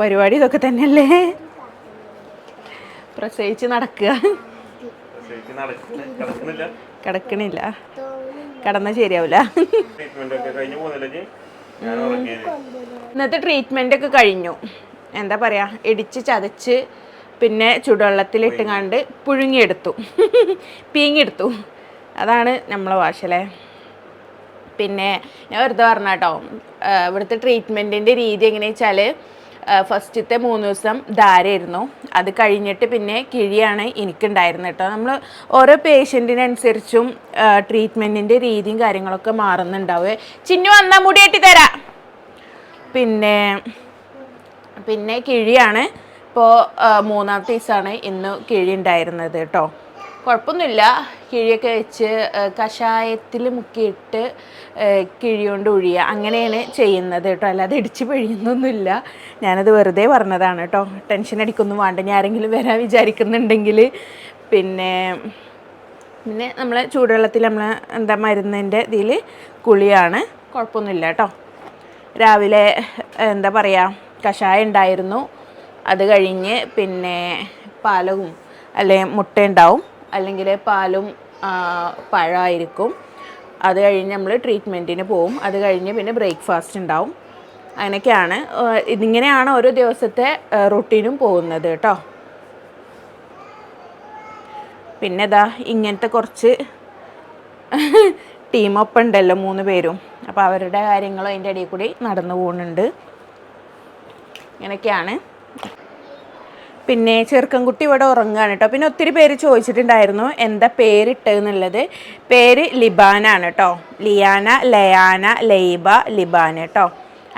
പരിപാടി ഇതൊക്കെ തന്നെയല്ലേ? പ്രസവിച്ച് നടക്കുക. കിടക്കണില്ല. കിടന്നാൽ ശരിയാവില്ല ഇന്നത്തെ ട്രീറ്റ്മെന്റ് ഒക്കെ കഴിഞ്ഞു. എന്താ പറയാ ഇടിച്ച് ചതച്ച് പിന്നെ ചുടുവെള്ളത്തിലിട്ട് കണ്ട് പുഴുങ്ങിയെടുത്തു. പീങ്ങിയെടുത്തു. അതാണ് നമ്മളെ ഭാഷയിലെ പിന്നെ ഞാൻ വെറുതെ പറഞ്ഞ കേട്ടോ ഇവിടുത്തെ ട്രീറ്റ്മെന്റിന്റെ രീതി എങ്ങനെയാ വെച്ചാൽ ഫസ്റ്റത്തെ മൂന്ന് ദിവസം ധാരയായിരുന്നു. അത് കഴിഞ്ഞിട്ട് പിന്നെ കിഴിയാണ് എനിക്കുണ്ടായിരുന്നത് കേട്ടോ. നമ്മൾ ഓരോ പേഷ്യന്റിനനുസരിച്ചും ട്രീറ്റ്മെന്റിന്റെ രീതിയും കാര്യങ്ങളൊക്കെ മാറുന്നുണ്ടാവുക ചിന്നു വന്നാൽ കെട്ടി തരാം. പിന്നെ പിന്നെ കിഴിയാണ്. ഇപ്പോൾ മൂന്നാമത്തെ ദിവസമാണ് ഇന്ന് കിഴി ഉണ്ടായിരുന്നത് കേട്ടോ. കുഴപ്പമൊന്നുമില്ല. കിഴിയൊക്കെ വെച്ച് കഷായത്തിൽ മുക്കിയിട്ട് ആ, കിഴി കൊണ്ട് ഒഴിയുക അങ്ങനെയാണ് ചെയ്യുന്നത് കേട്ടോ. അല്ലാതെ ഇടിച്ച് പിഴിയുന്നൊന്നുമില്ല. ഞാനത് വെറുതെ പറഞ്ഞതാണ് കേട്ടോ. ടെൻഷൻ അടിക്കൊന്നും വേണ്ട. ഞാൻ ആരെങ്കിലും വരാൻ വിചാരിക്കുന്നുണ്ടെങ്കിൽ പിന്നെ പിന്നെ നമ്മൾ ചൂടുവെള്ളത്തിൽ നമ്മൾ എന്താ മരുന്നിന്റെ ഇതിൽ കുളിയാണ്. കുഴപ്പമൊന്നുമില്ല കേട്ടോ. രാവിലെ എന്താ പറയുക കഷായം ഉണ്ടായിരുന്നു. അത് കഴിഞ്ഞ് പിന്നെ പാലവും അല്ലെ മുട്ട ഉണ്ടാവും. അല്ലെങ്കിൽ പാലും പഴമായിരിക്കും. അത് കഴിഞ്ഞ് നമ്മൾ ട്രീറ്റ്മെന്റിന് പോവും. അത് കഴിഞ്ഞ് പിന്നെ ബ്രേക്ക്ഫാസ്റ്റ് ഉണ്ടാവും. അങ്ങനെയൊക്കെയാണ്. ഇതിങ്ങനെയാണ് ഓരോ ദിവസത്തെ റൊട്ടീനും പോകുന്നത് കേട്ടോ. പിന്നെ ഇതാ ഇങ്ങനത്തെ കുറച്ച് ടീമൊപ്പം ഉണ്ടല്ലോ മൂന്ന് പേരും. അപ്പോൾ അവരുടെ കാര്യങ്ങളും അതിന്റെ ഇടയിൽ കൂടി നടന്നു പോകുന്നുണ്ട്. ഇങ്ങനെയൊക്കെയാണ്. പിന്നെ ചെറുക്കൻകുട്ടി ഇവിടെ ഉറങ്ങുകയാണ് കേട്ടോ. പിന്നെ ഒത്തിരി പേര് ചോദിച്ചിട്ടുണ്ടായിരുന്നു എന്താ പേരിട്ടെന്നുള്ളത് പേര് ലിബാനാണ് കേട്ടോ. ലിയാന ലയാന ലൈബ ലിബാന കേട്ടോ.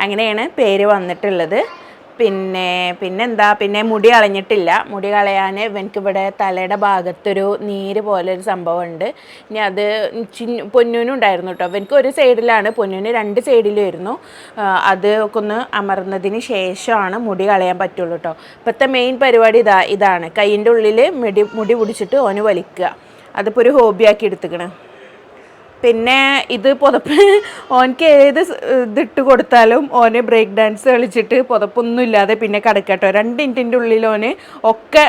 അങ്ങനെയാണ് പേര് വന്നിട്ടുള്ളത്. പിന്നെ പിന്നെന്താ? പിന്നെ മുടി കളഞ്ഞിട്ടില്ല. മുടി കളയാൻ എനിക്കിവിടെ തലയുടെ ഭാഗത്തൊരു നീര് പോലെ ഒരു സംഭവം ഉണ്ട് ഇനി അത് പൊന്നൂനും ഉണ്ടായിരുന്നു കേട്ടോ എനിക്ക് ഒരു സൈഡിലാണ് പൊന്നൂന് രണ്ട് സൈഡിലും ഇരുന്നു അത് ഒക്കെ ഒന്ന് അമർന്നതിന് ശേഷമാണ് മുടി കളയാൻ പറ്റുള്ളൂ കേട്ടോ ഇപ്പോഴത്തെ മെയിൻ പരിപാടി ഇതാ ഇതാണ്. കൈയിന്റെ ഉള്ളിൽ മുടി മുടി പിടിച്ചിട്ട് ഓന് വലിക്കുക. അതിപ്പോൾ ഒരു ഹോബിയാക്കി എടുത്തുക്കണ്. പിന്നെ ഇത് പുതപ്പ് ഓനക്ക് ഏത് ഇത് ഇതിട്ട് കൊടുത്താലും ഓന് ബ്രേക്ക് ഡാൻസ് കളിച്ചിട്ട് പുതപ്പൊന്നും ഇല്ലാതെ പിന്നെ കടക്കട്ടോ. രണ്ട് മിനിറ്റിന്റെ ഉള്ളിൽ ഓന് ഒക്കെ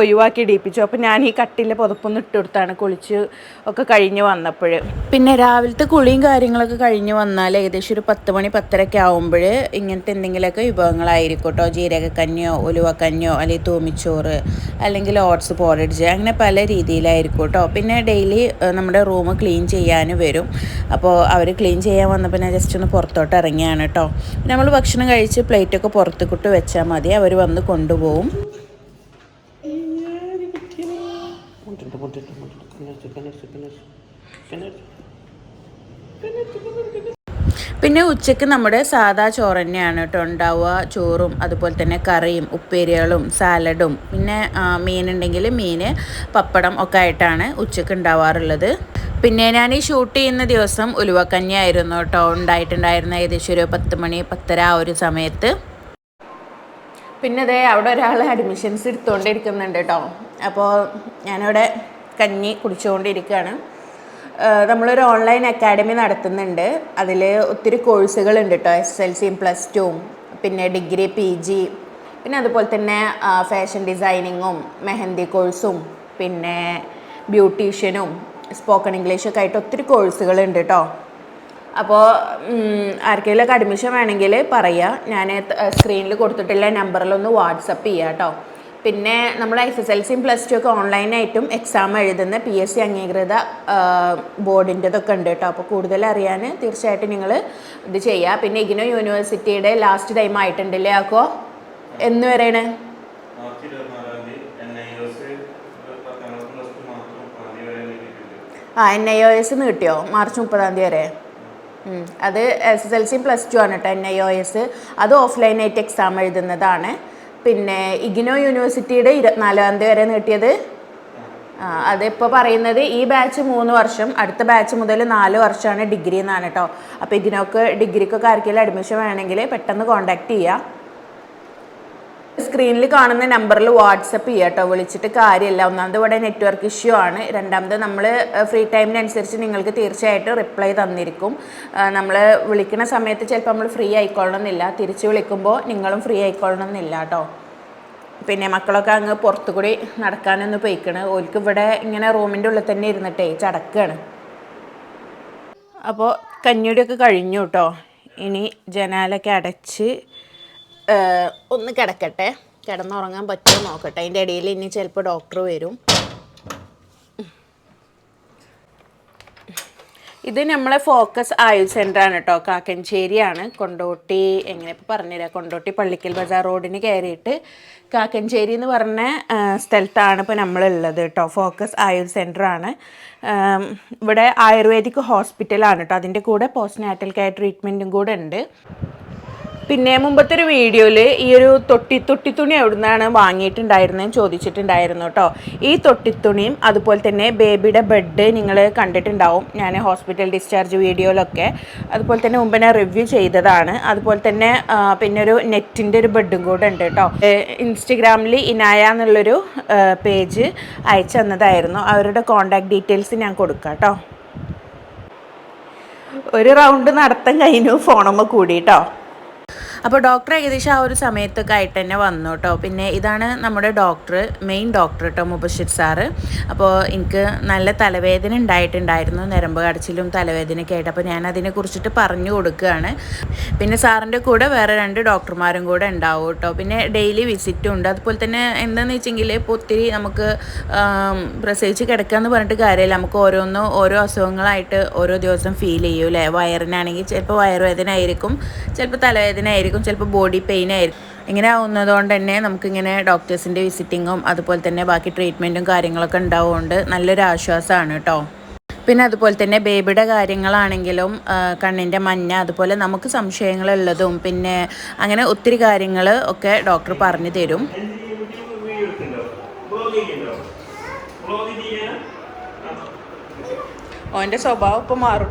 ഒഴിവാക്കി ഇടിപ്പിച്ചു. അപ്പോൾ ഞാൻ ഈ കട്ടിലെ പുതപ്പൊന്നും ഇട്ട് കൊടുത്താണ് കുളിച്ച് ഒക്കെ കഴിഞ്ഞ് വന്നപ്പോൾ പിന്നെ രാവിലത്തെ കുളിയും കാര്യങ്ങളൊക്കെ കഴിഞ്ഞ് വന്നാൽ ഏകദേശം ഒരു പത്ത് മണി പത്തരയൊക്കെ ആകുമ്പോൾ ഇങ്ങനത്തെ എന്തെങ്കിലുമൊക്കെ വിഭവങ്ങളായിരിക്കും കേട്ടോ ജീരകക്കഞ്ഞോ ഉലുവക്കഞ്ഞോ അല്ലെങ്കിൽ തൂമിച്ചോറ് അല്ലെങ്കിൽ ഓട്സ് പോറിഡ്ജ് അങ്ങനെ പല രീതിയിലായിരിക്കും കേട്ടോ പിന്നെ ഡെയിലി നമ്മുടെ റൂം ക്ലീൻ ചെയ്യാൻ വരും അപ്പോൾ അവർ ക്ലീൻ ചെയ്യാൻ വന്നപ്പോൾ ഞാൻ ജസ്റ്റ് ഒന്ന് പുറത്തോട്ട് ഇറങ്ങിയാണ് കേട്ടോ നമ്മൾ ഭക്ഷണം കഴിച്ച് പ്ലേറ്റൊക്കെ പുറത്തേക്കിട്ട് വെച്ചാൽ മതി അവർ വന്ന് കൊണ്ടുപോകും പിന്നെ ഉച്ചയ്ക്ക് നമ്മുടെ സാധാ ചോറ് തന്നെയാണ് കേട്ടോ ഉണ്ടാവുക. ചോറും അതുപോലെ തന്നെ കറിയും ഉപ്പേരികളും സാലഡും പിന്നെ മീനുണ്ടെങ്കിൽ മീൻ പപ്പടം ഒക്കെ ആയിട്ടാണ് ഉച്ചയ്ക്ക് ഉണ്ടാവാറുള്ളത്. പിന്നെ ഞാൻ ഈ ഷൂട്ട് ചെയ്യുന്ന ദിവസം ഉലുവക്കഞ്ഞി ആയിരുന്നു കേട്ടോ ഉണ്ടായിട്ടുണ്ടായിരുന്ന ഏകദേശം ഒരു പത്ത് മണി പത്തര ആ ഒരു സമയത്ത്. പിന്നെ അതെ അവിടെ ഒരാൾ അഡ്മിഷൻസ് എടുത്തുകൊണ്ടിരിക്കുന്നുണ്ട് കേട്ടോ. അപ്പോൾ ഞാനവിടെ കഞ്ഞി കുടിച്ചുകൊണ്ടിരിക്കുകയാണ്. നമ്മളൊരു ഓൺലൈൻ അക്കാഡമി നടത്തുന്നുണ്ട്. അതിൽ ഒത്തിരി കോഴ്സുകളുണ്ട് കേട്ടോ എസ് എൽ സിയും പ്ലസ് ടുവും പിന്നെ ഡിഗ്രി പി ജി പിന്നെ അതുപോലെ തന്നെ ഫാഷൻ ഡിസൈനിങ്ങും മെഹന്തി കോഴ്സും പിന്നെ ബ്യൂട്ടീഷ്യനും സ്പോക്കൺ ഇംഗ്ലീഷൊക്കെ ആയിട്ട് ഒത്തിരി കോഴ്സുകളുണ്ട് കേട്ടോ അപ്പോൾ ആർക്കെങ്കിലും അഡ്മിഷൻ വേണമെങ്കിൽ പറയുക ഞാൻ സ്ക്രീനിൽ കൊടുത്തിട്ടുള്ള നമ്പറിലൊന്ന് വാട്സപ്പ് ചെയ്യാം കേട്ടോ പിന്നെ നമ്മൾ എസ് എസ് എൽ സിയും പ്ലസ് ടു ഒക്കെ ഓൺലൈനായിട്ടും എക്സാം എഴുതുന്ന പി എസ് സി അംഗീകൃത ബോർഡിന്റെതൊക്കെ ഉണ്ട് കേട്ടോ. അപ്പോൾ കൂടുതൽ അറിയാൻ തീർച്ചയായിട്ടും നിങ്ങൾ ഇത് ചെയ്യുക പിന്നെ ഇഗ്നോ യൂണിവേഴ്സിറ്റിയുടെ ലാസ്റ്റ് ടൈം ആയിട്ടുണ്ടല്ലേ ആക്കോ എന്ന് വരെയാണ് ആ എൻ ഐ ഒ എസ് കിട്ടിയോ? മാർച്ച് മുപ്പതാം തീയതി വരെ. അത് S S L C plus two ആണ് കേട്ടോ എൻ ഐ ഒ എസ് അത് ഓഫ്ലൈനായിട്ട് എക്സാം എഴുതുന്നതാണ്. പിന്നെ ഇഗ്നോ യൂണിവേഴ്സിറ്റിയുടെ ഇരുപത്തിനാലാം തീയതി വരെ നീട്ടിയത്. അതിപ്പോൾ പറയുന്നത് ഈ ബാച്ച് മൂന്ന് വർഷം അടുത്ത ബാച്ച് മുതൽ നാല് വർഷമാണ് ഡിഗ്രി എന്നാണ് കേട്ടോ അപ്പോൾ ഇതിനൊക്കെ ഡിഗ്രിക്കൊക്കെ ആർക്കെങ്കിലും അഡ്മിഷൻ വേണമെങ്കിൽ പെട്ടെന്ന് കോൺടാക്ട് ചെയ്യുക സ്ക്രീനിൽ കാണുന്ന നമ്പറിൽ വാട്സപ്പ് ചെയ്യുക കേട്ടോ. വിളിച്ചിട്ട് കാര്യമില്ല. ഒന്നാമത് ഇവിടെ നെറ്റ്വർക്ക് ഇഷ്യൂ ആണ്. രണ്ടാമത് നമ്മൾ ഫ്രീ ടൈമിനനുസരിച്ച് നിങ്ങൾക്ക് തീർച്ചയായിട്ടും റിപ്ലൈ തന്നിരിക്കും. നമ്മൾ വിളിക്കുന്ന സമയത്ത് ചിലപ്പോൾ നമ്മൾ ഫ്രീ ആയിക്കൊള്ളണമെന്നില്ല. തിരിച്ച് വിളിക്കുമ്പോൾ നിങ്ങളും ഫ്രീ ആയിക്കൊള്ളണമെന്നില്ല കേട്ടോ. പിന്നെ മക്കളൊക്കെ അങ്ങ് പുറത്തു കൂടി നടക്കാനൊന്ന് പോയിക്കണ്. ഓൽക്ക് ഇവിടെ ഇങ്ങനെ റൂമിന്റെ ഉള്ളിൽ തന്നെ ഇരുന്നിട്ടേ ചടക്കാണ്. അപ്പോൾ കഞ്ഞിയുടെയൊക്കെ കഴിഞ്ഞു കേട്ടോ. ഇനി ജനാലൊക്കെ അടച്ച് ഒന്ന് കിടക്കട്ടെ. കിടന്നുറങ്ങാൻ പറ്റുമോ നോക്കട്ടെ. അതിന്റെ ഇടയിൽ ഇനി ചിലപ്പോൾ ഡോക്ടർ വരും. ഇത് നമ്മളെ ഫോക്കസ് ആയുൽ സെന്റർ ആണ് കേട്ടോ കാക്കഞ്ചേരിയാണ്. കൊണ്ടോട്ടി എങ്ങനെ ഇപ്പോൾ പറഞ്ഞുതരാം. കൊണ്ടോട്ടി പള്ളിക്കൽ ബസാർ റോഡിന് കയറിയിട്ട് കാക്കഞ്ചേരി എന്ന് പറഞ്ഞ സ്ഥലത്താണ് ഇപ്പോൾ നമ്മളുള്ളത് കേട്ടോ ഫോക്കസ് ആയുൽ സെന്റർ ആണ്. ഇവിടെ ആയുർവേദിക് ഹോസ്പിറ്റലാണ് കേട്ടോ അതിന്റെ കൂടെ പോസ്റ്റ് നാറ്റൽ കെയർ ട്രീറ്റ്മെന്റും കൂടെ ഉണ്ട്. പിന്നെ മുമ്പത്തെ ഒരു വീഡിയോയിൽ ഈ ഒരു തൊട്ടി തൊട്ടി തൊട്ടിത്തുണി എവിടുന്നാണ് വാങ്ങിയിട്ടുണ്ടായിരുന്നതെന്ന് ചോദിച്ചിട്ടുണ്ടായിരുന്നു കേട്ടോ ഈ തൊട്ടിത്തുണിയും അതുപോലെ തന്നെ ബേബിയുടെ ബെഡ് നിങ്ങൾ കണ്ടിട്ടുണ്ടാവും. ഞാൻ ഹോസ്പിറ്റൽ ഡിസ്ചാർജ് വീഡിയോയിലൊക്കെ. അതുപോലെ തന്നെ മുമ്പ് ഞാൻ റിവ്യൂ ചെയ്തതാണ്. അതുപോലെ തന്നെ പിന്നെ ഒരു നെറ്റിന്റെ ഒരു ബെഡും കൂടെ ഉണ്ട് കേട്ടോ ഇൻസ്റ്റഗ്രാമിൽ ഇനായ എന്നുള്ളൊരു പേജ് അയച്ചു തന്നതായിരുന്നു. അവരുടെ കോൺടാക്ട് ഡീറ്റെയിൽസ് ഞാൻ കൊടുക്കാം കേട്ടോ ഒരു റൗണ്ട് നടത്തം കഴിഞ്ഞു ഫോണമ്മ കൂടി കേട്ടോ അപ്പോൾ ഡോക്ടർ ഏകദേശം ആ ഒരു സമയത്തൊക്കെ ആയിട്ട് തന്നെ വന്നു കേട്ടോ. പിന്നെ ഇതാണ് നമ്മുടെ ഡോക്ടർ മെയിൻ ഡോക്ടർ കേട്ടോ മുബഷിർ സാറ്. അപ്പോൾ എനിക്ക് നല്ല തലവേദന ഉണ്ടായിട്ടുണ്ടായിരുന്നു നരമ്പ് കടച്ചിലും തലവേദനയൊക്കെ ആയിട്ട്. അപ്പോൾ ഞാൻ അതിനെ കുറിച്ചിട്ട് പറഞ്ഞു കൊടുക്കുകയാണ്. പിന്നെ സാറിന്റെ കൂടെ വേറെ രണ്ട് ഡോക്ടർമാരും കൂടെ ഉണ്ടാവും കേട്ടോ. പിന്നെ ഡെയിലി വിസിറ്റും ഉണ്ട്. അതുപോലെ തന്നെ എന്താണെന്ന് വെച്ചെങ്കിൽ ഇപ്പോൾ ഒത്തിരി നമുക്ക് പ്രസവിച്ച് കിടക്കുക എന്ന് പറഞ്ഞിട്ട് കാര്യമില്ല. നമുക്ക് ഓരോന്ന് ഓരോ അസുഖങ്ങളായിട്ട് ഓരോ ദിവസം ഫീൽ ചെയ്യും അല്ലേ വയറിനാണെങ്കിൽ ചിലപ്പോൾ വയറുവേദന ആയിരിക്കും ചിലപ്പോൾ തലവേദന ആയിരിക്കും. ചിലപ്പോൾ ബോഡി പെയിൻ ആയിരിക്കും. ഇങ്ങനെ ആവുന്നതുകൊണ്ട് തന്നെ നമുക്കിങ്ങനെ ഡോക്ടേഴ്സിന്റെ വിസിറ്റിങ്ങും അതുപോലെ തന്നെ ബാക്കി ട്രീറ്റ്മെന്റും കാര്യങ്ങളൊക്കെ ഉണ്ടാവുകൊണ്ട് നല്ലൊരു ആശ്വാസമാണ് കേട്ടോ. പിന്നെ അതുപോലെ തന്നെ ബേബിയുടെ കാര്യങ്ങളാണെങ്കിലും കണ്ണിന്റെ മഞ്ഞ അതുപോലെ നമുക്ക് സംശയങ്ങളുള്ളതും പിന്നെ അങ്ങനെ ഒത്തിരി കാര്യങ്ങൾ ഒക്കെ ഡോക്ടർ പറഞ്ഞു തരും. ഓന്റെ സ്വഭാവം ഇപ്പം മാറും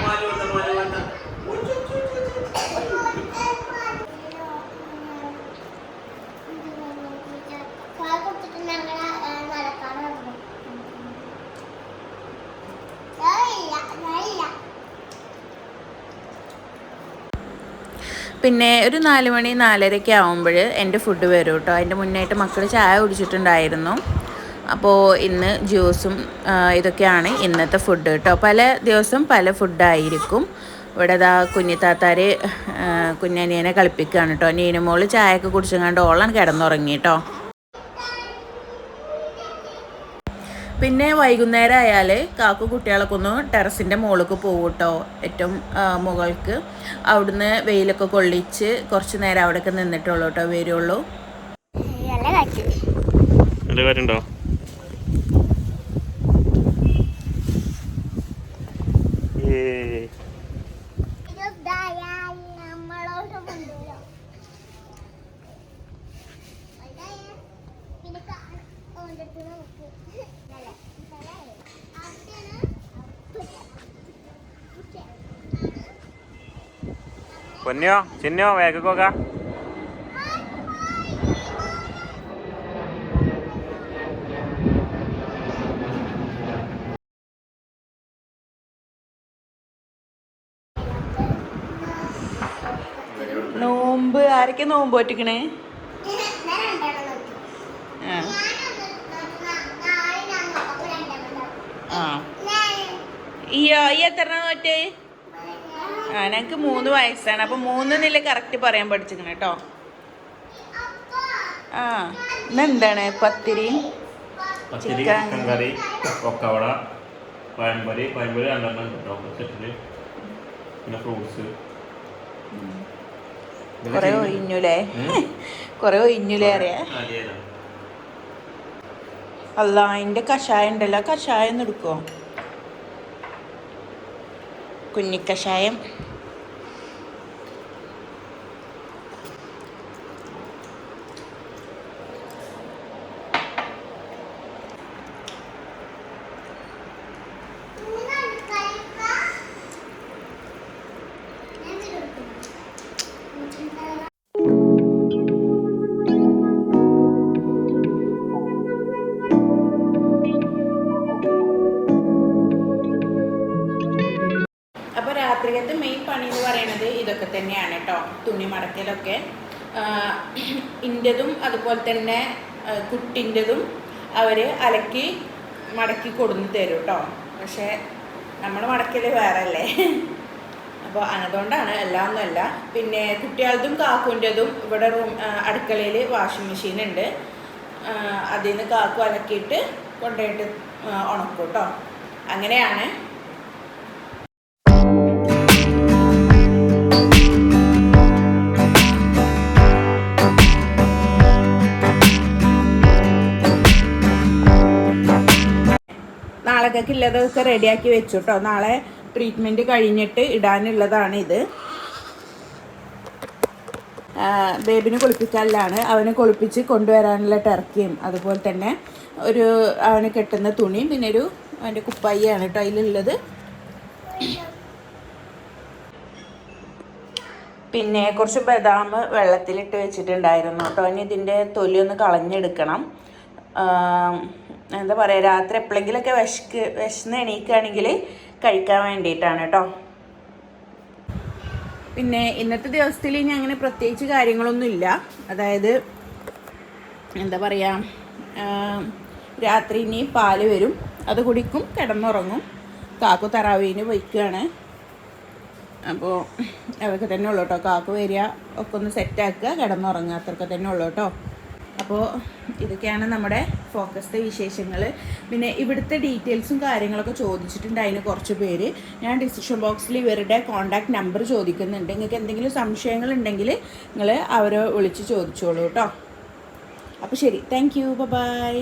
പിന്നെ ഒരു നാല് മണി നാലരയ്ക്ക് ആകുമ്പോൾ എന്റെ ഫുഡ് വരും കേട്ടോ അതിന്റെ മുന്നായിട്ട് മക്കൾ ചായ കുടിച്ചിട്ടുണ്ടായിരുന്നു. അപ്പോൾ ഇന്ന് ജ്യൂസും ഇതൊക്കെയാണ് ഇന്നത്തെ ഫുഡ് കേട്ടോ പല ദിവസം പല ഫുഡായിരിക്കും ഇവിടെ ഇതാ കുഞ്ഞിത്താത്താര് കുഞ്ഞനിയനെ കളിപ്പിക്കുകയാണ് കേട്ടോ നീനുമോൾ ചായയൊക്കെ കുടിച്ചങ്ങാണ്ട് ഓളാണ് കിടന്നുറങ്ങി കേട്ടോ പിന്നെ വൈകുന്നേരം ആയാൽ കാക്കു കുട്ടികളൊക്കെ ഒന്ന് ടെറസിന്റെ മുകളിലേക്ക് പോകും കേട്ടോ ഏറ്റവും മുകൾക്ക്. അവിടുന്ന് വെയിലൊക്കെ കൊള്ളിച്ച് കുറച്ച് നേരം അവിടെയൊക്കെ നിന്നിട്ടുള്ളൂ കേട്ടോ വരുള്ളൂ. നല്ല കാര്യമുണ്ടോ പൊന്നോ ചിന്നോ വേഗക്കോക്ക. നോമ്പ് ആരൊക്കെ നോമ്പ് പറ്റിക്കണേ ആ. ഈയോ ഈ എത്ര നോറ്റ് ആ ഞങ്ങൾക്ക് മൂന്ന് വയസ്സാണ്. അപ്പം മൂന്ന് നില കറക്റ്റ് പറയാൻ പഠിച്ചിരിക്കണം കേട്ടോ ആ ഇന്നെന്താണ് പത്തിരി? പത്തിരി ചിക്കൻ. ചിക്കൻ കറി കൊക്കവട പഴംപൊരി. പഴംപൊരി രണ്ടെണ്ണം ഉണ്ട് കേട്ടോ സെറ്റിൽ പിന്നെ ഫ്രൂട്ട്സ് കുറേ ഒഴിഞ്ഞുലേ? കുറേ ഒഴിഞ്ഞുലേ അറിയാ? അല്ല അതിന്റെ കഷായം ഉണ്ടല്ലോ. കഷായം ഒന്ന് എടുക്കുമോ കുഞ്ഞിക്കഷായം രാത്രികത്തെ മെയിൻ പണി എന്ന് പറയുന്നത് ഇതൊക്കെ തന്നെയാണ് കേട്ടോ തുണി മടക്കലൊക്കെ. ഇന്റെതും അതുപോലെ തന്നെ കുട്ടിന്റെതും അവർ അലക്കി മടക്കി കൊടുന്ന് തരും കേട്ടോ പക്ഷേ നമ്മൾ മടക്കൽ വേറെ അല്ലേ അപ്പോൾ അതുകൊണ്ടാണ് എല്ലാം ഒന്നുമല്ല. പിന്നെ കുട്ടികളുടെതും കാക്കുന്റെതും ഇവിടെ റൂം അടുക്കളയിൽ വാഷിംഗ് മെഷീൻ ഉണ്ട്. അതിൽ നിന്ന് കാക്കു അലക്കിയിട്ട് കൊണ്ടുപോയിട്ട് ഉണക്കും കേട്ടോ അങ്ങനെയാണ്. നാളേക്കൊക്കെ ഇല്ലാതൊക്കെ റെഡിയാക്കി വെച്ചു കേട്ടോ നാളെ ട്രീറ്റ്മെന്റ് കഴിഞ്ഞിട്ട് ഇടാനുള്ളതാണ് ഇത്. ബേബിനെ കുളിപ്പിക്കാനിലാണ് അവനെ കുളിപ്പിച്ച് കൊണ്ടുവരാനുള്ള ടർക്കിയും അതുപോലെ തന്നെ ഒരു അവന് കെട്ടുന്ന തുണിയും പിന്നെ ഒരു അവന്റെ കുപ്പായിയാണ് കേട്ടോ അതിലുള്ളത്. പിന്നെ കുറച്ച് ബദാം വെള്ളത്തിലിട്ട് വെച്ചിട്ടുണ്ടായിരുന്നു കേട്ടോ. ഇനി ഇതിന്റെ തൊലി ഒന്ന് കളഞ്ഞെടുക്കണം. എന്താ പറയുക രാത്രി എപ്പോഴെങ്കിലൊക്കെ വിശക്ക് വിശന്ന് എണീക്കുകയാണെങ്കിൽ കഴിക്കാൻ വേണ്ടിയിട്ടാണ് കേട്ടോ. പിന്നെ ഇന്നത്തെ ദിവസത്തിൽ ഇനി അങ്ങനെ പ്രത്യേകിച്ച് കാര്യങ്ങളൊന്നുമില്ല. അതായത് എന്താ പറയുക രാത്രി ഇനി പാൽ വരും അത് കുടിക്കും കിടന്നുറങ്ങും. കാക്കു തറാവീന് വയ്ക്കുകയാണ് അപ്പോൾ അതൊക്കെ തന്നെ ഉള്ളൂ കേട്ടോ. കാക്കു വരിക ഒക്കെ ഒന്ന് സെറ്റാക്കുക കിടന്നുറങ്ങുക അത്രയൊക്കെ തന്നെ ഉള്ളൂ കേട്ടോ. അപ്പോൾ ഇതൊക്കെയാണ് നമ്മുടെ ഫോക്കസ്ത്തെ വിശേഷങ്ങൾ പിന്നെ ഇവിടുത്തെ ഡീറ്റെയിൽസും കാര്യങ്ങളൊക്കെ ചോദിച്ചിട്ടുണ്ട് അതിന് കുറച്ച് പേര്. ഞാൻ ഡിസ്ക്രിപ്ഷൻ ബോക്സിൽ ഇവരുടെ കോൺടാക്ട് നമ്പർ ചോദിക്കുന്നുണ്ട്. നിങ്ങൾക്ക് എന്തെങ്കിലും സംശയങ്ങൾ ഉണ്ടെങ്കിൽ നിങ്ങൾ അവരെ വിളിച്ച് ചോദിച്ചോളൂ കേട്ടോ. അപ്പോൾ ശരി. Thank you. ബൈ.